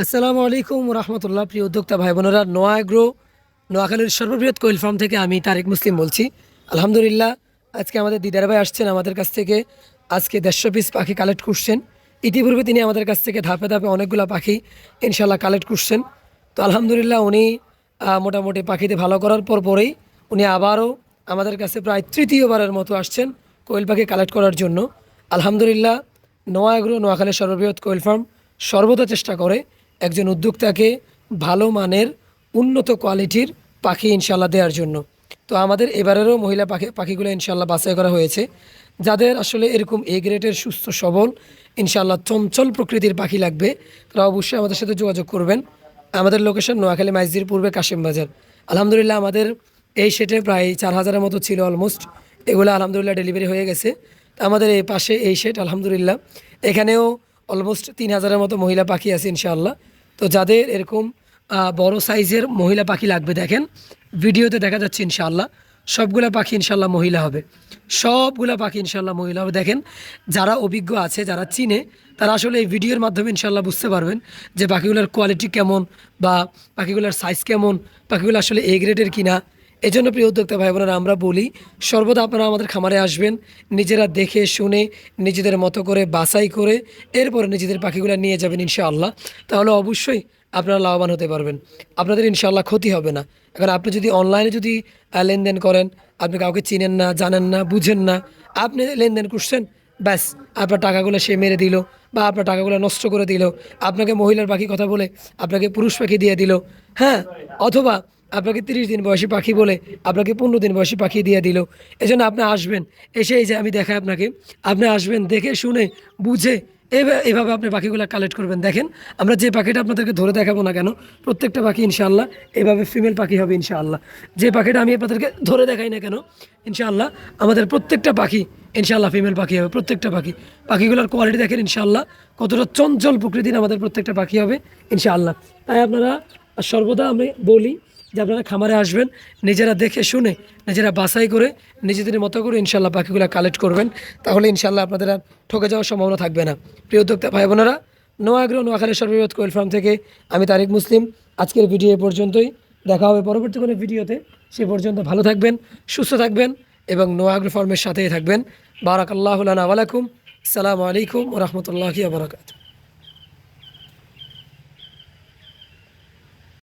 আসসালামু আলাইকুম রহমতুল্লাহ, প্রিয় উদ্যোক্তা ভাই বোনেরা নোয়াগ্রো নোয়াখালীর সর্ববৃহৎ কোয়েল ফার্ম থেকে আমি তারেক মুসলিম বলছি। আলহামদুলিল্লাহ, আজকে আমাদের দিদার ভাই আসছেন আমাদের কাছ থেকে। আজকে দেড়শো পিস পাখি কালেক্ট করছেন। ইতিপূর্বে তিনি আমাদের কাছ থেকে ধাপে ধাপে অনেকগুলো পাখি ইনশাল্লাহ কালেক্ট করছেন। তো আলহামদুলিল্লাহ উনি মোটামুটি পাখিতে ভালো করার পর পরেই উনি আবারও আমাদের কাছে প্রায় তৃতীয়বারের মতো আসছেন কোয়েল পাখি কালেক্ট করার জন্য। আলহামদুলিল্লাহ নোয়াগ্রো নোয়াখালীর সর্ববৃহৎ কোয়েল ফার্ম সর্বদা চেষ্টা করে। একজন উদ্যোক্তাকে ভালো মানের উন্নত কোয়ালিটির পাখি ইনশাল্লাহ দেওয়ার জন্য। তো আমাদের এবারেরও মহিলা পাখি, পাখিগুলো ইনশাল্লাহ বাছাই করা হয়েছে। যাদের আসলে এরকম এ গ্রেডের সুস্থ, সবল ইনশাল্লাহ চঞ্চল প্রকৃতির পাখি লাগবে, তারা অবশ্যই আমাদের সাথে যোগাযোগ করবেন। আমাদের লোকেশন নোয়াখালী মাইজদির পূর্বে কাশিম বাজার। আলহামদুলিল্লাহ আমাদের এই সেটে প্রায় চার হাজারের মতো ছিল অলমোস্ট এগুলো আলহামদুলিল্লাহ ডেলিভারি হয়ে গেছে। আমাদের এই পাশে এই সেট, আলহামদুলিল্লাহ। এখানেও অলমোস্ট তিন হাজারের মতো মহিলা পাখি আছে ইনশাআল্লাহ। তো যাদের এরকম বড় সাইজের মহিলা পাখি লাগবে, দেখেন, ভিডিওতে দেখা যাচ্ছে ইনশাআল্লাহ, সবগুলা পাখি ইনশাল্লাহ মহিলা হবে। সবগুলা পাখি ইনশাল্লাহ মহিলা হবে। দেখেন, যারা অভিজ্ঞ আছে, যারা চিনে, তারা আসলে এই ভিডিওর মাধ্যমে ইনশাল্লাহ বুঝতে পারবেন যে পাখিগুলোর কোয়ালিটি কেমন বা পাখিগুলোর সাইজ কেমন, পাখিগুলো আসলে এ গ্রেডের কিনা। এই জন্য প্রিয় উদ্যোক্তা ভাই বোনেরা আমরা বলি, সর্বদা আপনারা আমাদের খামারে আসবেন, নিজেরা দেখে শুনে, নিজেদের মতো করে বাছাই করে, এরপরে নিজেদের পাখিগুলো নিয়ে যাবেন ইনশাআল্লাহ। তাহলে অবশ্যই আপনারা লাভবান হতে পারবেন। আপনাদের ইনশাআল্লাহ ক্ষতি হবে না। এখন আপনি যদি অনলাইনে যদি লেনদেন করেন, আপনি কাউকে চিনেন না, জানেন না, বুঝেন না, আপনি লেনদেন করছেন, ব্যাস, আপনার টাকাগুলো সে মেরে দিল বা আপনার টাকাগুলো নষ্ট করে দিল, আপনাকে মহিলার পাখি কথা বলে আপনাকে পুরুষ পাখি দিয়ে দিল হ্যাঁ? অথবা আপনাকে তিরিশ দিন বয়সী পাখি বলে আপনাকে পনেরো দিন বয়সী পাখি দিয়ে দিল। এই জন্য আপনি আসবেন। এসে এই যে আমি দেখাই আপনাকে। আপনি আসবেন, দেখে, শুনে, বুঝে এভাবে আপনি পাখিগুলো কালেক্ট করবেন। দেখেন, আমরা যে পাখিটা আপনাদেরকে ধরে দেখাবো না কেন, প্রত্যেকটা পাখি ইনশাআল্লাহ এভাবে ফিমেল পাখি হবে ইনশাআল্লাহ। যে পাখিটা আমি আপনাদেরকে ধরে দেখাই না কেন, ইনশাআল্লাহ আমাদের প্রত্যেকটা পাখি, ইনশাআল্লাহ ফিমেল পাখি হবে, প্রত্যেকটা পাখি। পাখিগুলোর কোয়ালিটি দেখেন ইনশাআল্লাহ কতটা চঞ্চল প্রকৃতির আমাদের প্রত্যেকটা পাখি হবে, ইনশাআল্লাহ। তাই আপনারা সর্বদা আমি বলি যে আপনারা খামারে আসবেন, নিজেরা দেখে শুনে, নিজেরা বাছাই করে, নিজেদের মতো করে ইনশাল্লাহ পাখিগুলো কালেক্ট করবেন। তাহলে ইনশাল্লাহ আপনাদের ঠকে যাওয়ার সম্ভাবনা থাকবে না। প্রিয় উদ্যোক্তা ভাই বোনেরা, নোয়াগ্রহ, নোয়াখালী সর্ববৃহৎ কোয়েল ফার্ম থেকে আমি তারিক মুসলিম। আজকের ভিডিও এ পর্যন্তই। দেখা হবে পরবর্তী কোনো ভিডিওতে। সে পর্যন্ত ভালো থাকবেন, সুস্থ থাকবেন এবং নোয়াগ্রো ফার্মের সাথেই থাকবেন। বারাকাল্লাহুল্লাহ আলাইকুম আসসালামু আলাইকুম রহমতুল্লাহি আবরাকাত